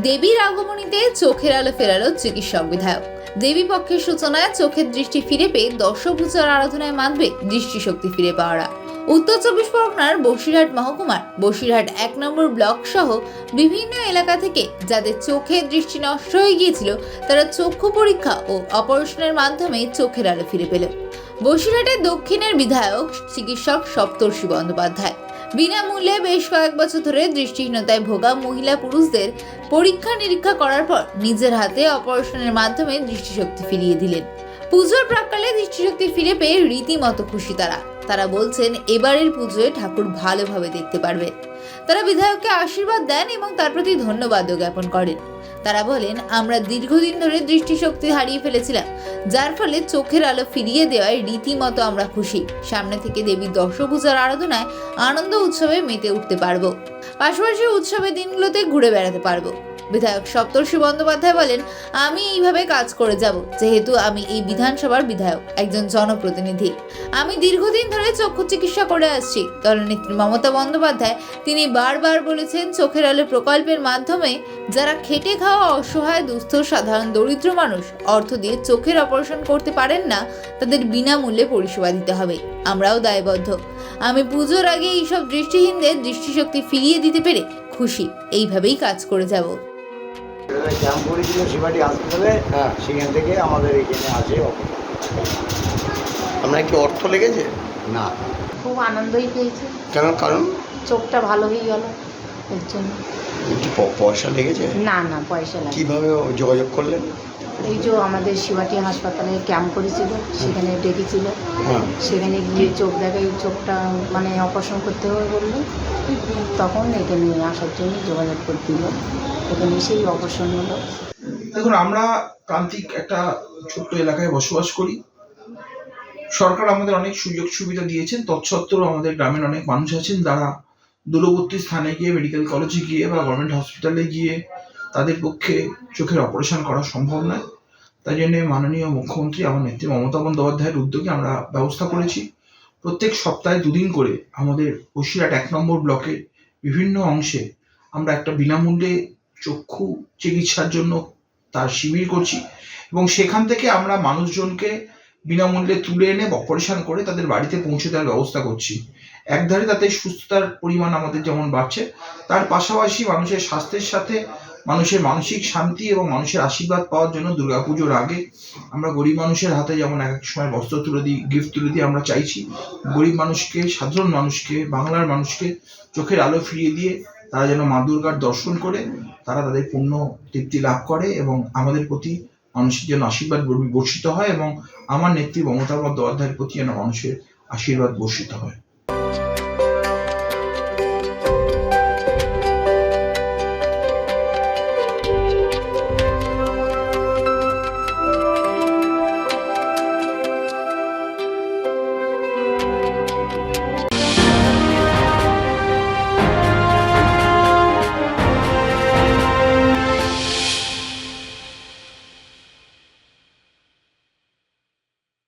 দেবীর আগমনীতে চোখের আলো ফেরালো চিকিৎসক বিধায়ক দেবী পক্ষের সূচনায় চোখের দৃষ্টি ফিরে পেয়ে দশভূজার আরাধনায় মানবে দৃষ্টিশক্তি ফিরে পাওয়ারা। উত্তর চব্বিশ পরগনার বসিরহাট মহকুমার বসিরহাট এক নম্বর ব্লক সহ বিভিন্ন এলাকা থেকে যাদের চোখের দৃষ্টি নষ্ট হয়ে গিয়েছিল, তারা চক্ষু পরীক্ষা ও অপারেশনের মাধ্যমে চোখের আলো ফিরে পেল বসিরহাটের দক্ষিণের বিধায়ক, চিকিৎসক সপ্তর্ষি বন্দ্যোপাধ্যায়। বিনামূল্যে বেশ কয়েক বছর ধরে দৃষ্টিহীনতায় ভোগা মহিলা পুরুষদের পরীক্ষা নিরীক্ষা করার পর নিজের হাতে অপারেশনের মাধ্যমে দৃষ্টিশক্তি ফিরিয়ে দিলেন। পুজোর প্রাককালে দৃষ্টিশক্তি ফিরে পেয়ে রীতিমতো খুশি তারা। তারা বলছেন, এবারের পুজোয় ঠাকুর ভালোভাবে দেখতে পারবে তারা বিধায়ককে আশীর্বাদ দেন এবং তার প্রতি ধন্যবাদও জ্ঞাপন করেন। তারা বলেন, আমরা দীর্ঘদিন ধরে দৃষ্টিশক্তি হারিয়ে ফেলেছিলাম, যার ফলে চোখের আলো ফিরিয়ে দেওয়ায় রীতিমতো আমরা খুশি। সামনে থেকে দেবী দশভূজার আরাধনায় আনন্দ উৎসবে মেতে উঠতে পারব। পাশাপাশি উৎসবের দিনগুলোতে ঘুরে বেড়াতে পারব। বিধায়ক সপ্তর্ষি বন্দ্যোপাধ্যায় বলেন, আমি এইভাবে কাজ করে যাব, যেহেতু আমি এই বিধানসভার বিধায়ক, একজন জনপ্রতিনিধি। আমি দীর্ঘদিন ধরে চক্ষু চিকিৎসা করে আসছি। দলনেত্রী মমতা বন্দ্যোপাধ্যায় তিনি বারবার বলেছেন, চোখের আলো প্রকল্পের মাধ্যমে যারা খেটে খাওয়া অসহায়, দুস্থ, সাধারণ, দরিদ্র মানুষ অর্থ দিয়ে চোখের অপারেশন করতে পারেন না, তাদের বিনামূল্যে পরিষেবা দিতে হবে। আমরাও দায়বদ্ধ। আমি পুজোর আগে এইসব দৃষ্টিহীনদের দৃষ্টিশক্তি ফিরিয়ে দিতে পেরে খুশি। এইভাবেই কাজ করে যাব। ক্যাম্প করেছিল শিবাটি হাসপাতালে হ্যাঁ। সেখান থেকে আমাদের এখানে আছে আপনার কি অর্থ লেগেছে? না। খুব আনন্দই পেয়েছি। কেন? কারণ? চোখটা ভালো হয়ে গেল এর জন্য। পয়সা লেগেছে? না না পয়সা কীভাবে যোগাযোগ করলেন? এই যে আমাদের শিবাটি হাসপাতালে ক্যাম্প করেছিল সেখানে ডেকেছিল। হ্যাঁ। সেখানে গিয়ে চোখ দেখাই চোখটা মানে অপারেশন করতে হবে বলল। তখন এখানে আসার জন্য যোগাযোগ করে দিল। এখানে এসেই অপারেশন হলো। দেখুন আমরা প্রান্তিক একটা ছোট্ট এলাকায় বসবাস করি। সরকার আমাদের অনেক সুযোগ সুবিধা দিয়েছেন। তৎসত্ত্বেও আমাদের গ্রামের অনেক মানুষ আছেন যারা দূরবর্তী স্থানে গিয়ে মেডিকেল কলেজে গিয়ে বা গভর্নমেন্ট হসপিটালে গিয়ে তাদের পক্ষে চোখের অপারেশন করা সম্ভব নয়। তাই জন্য মাননীয় মুখ্যমন্ত্রী, আমার নেত্রী মমতা বন্দ্যোপাধ্যায়ের উদ্যোগে আমরা ব্যবস্থা করেছি। প্রত্যেক সপ্তাহে দুদিন করে আমাদের বসিরহাট এক নম্বর ব্লকের বিভিন্ন অংশে আমরা একটা বিনামূল্যে চক্ষু চিকিৎসার জন্য তার শিবির করছি এবং সেখান থেকে আমরা মানুষজনকে বিনামূল্যে তুলে এনে অপারেশন করে তাদের বাড়িতে পৌঁছে দেওয়ার ব্যবস্থা করছি। একধারে তাতে সুস্থতার পরিমাণ আমাদের যেমন বাড়ছে, তার পাশাপাশি মানুষের স্বাস্থ্যের সাথে মানুষের মানসিক শান্তি এবং মানুষের আশীর্বাদ পাওয়ার জন্য দুর্গাপুজোর আগে আমরা গরিব মানুষের হাতে যেমন এক এক সময় বস্ত্র তুলে দিই গিফট তুলে দিই আমরা চাইছি, গরিব মানুষকে, সাধারণ মানুষকে, বাংলার মানুষকে চোখের আলো ফিরিয়ে দিয়ে তারা যেন মা দুর্গার দর্শন করে, তারা তাদের পূর্ণ তৃপ্তি লাভ করে এবং আমাদের প্রতি মানুষের যেন আশীর্বাদ বর্ষিত হয় এবং আমার নেত্রী মমতা বন্দ্যোপাধ্যায়ের প্রতি যেন মানুষের আশীর্বাদ বর্ষিত হয়।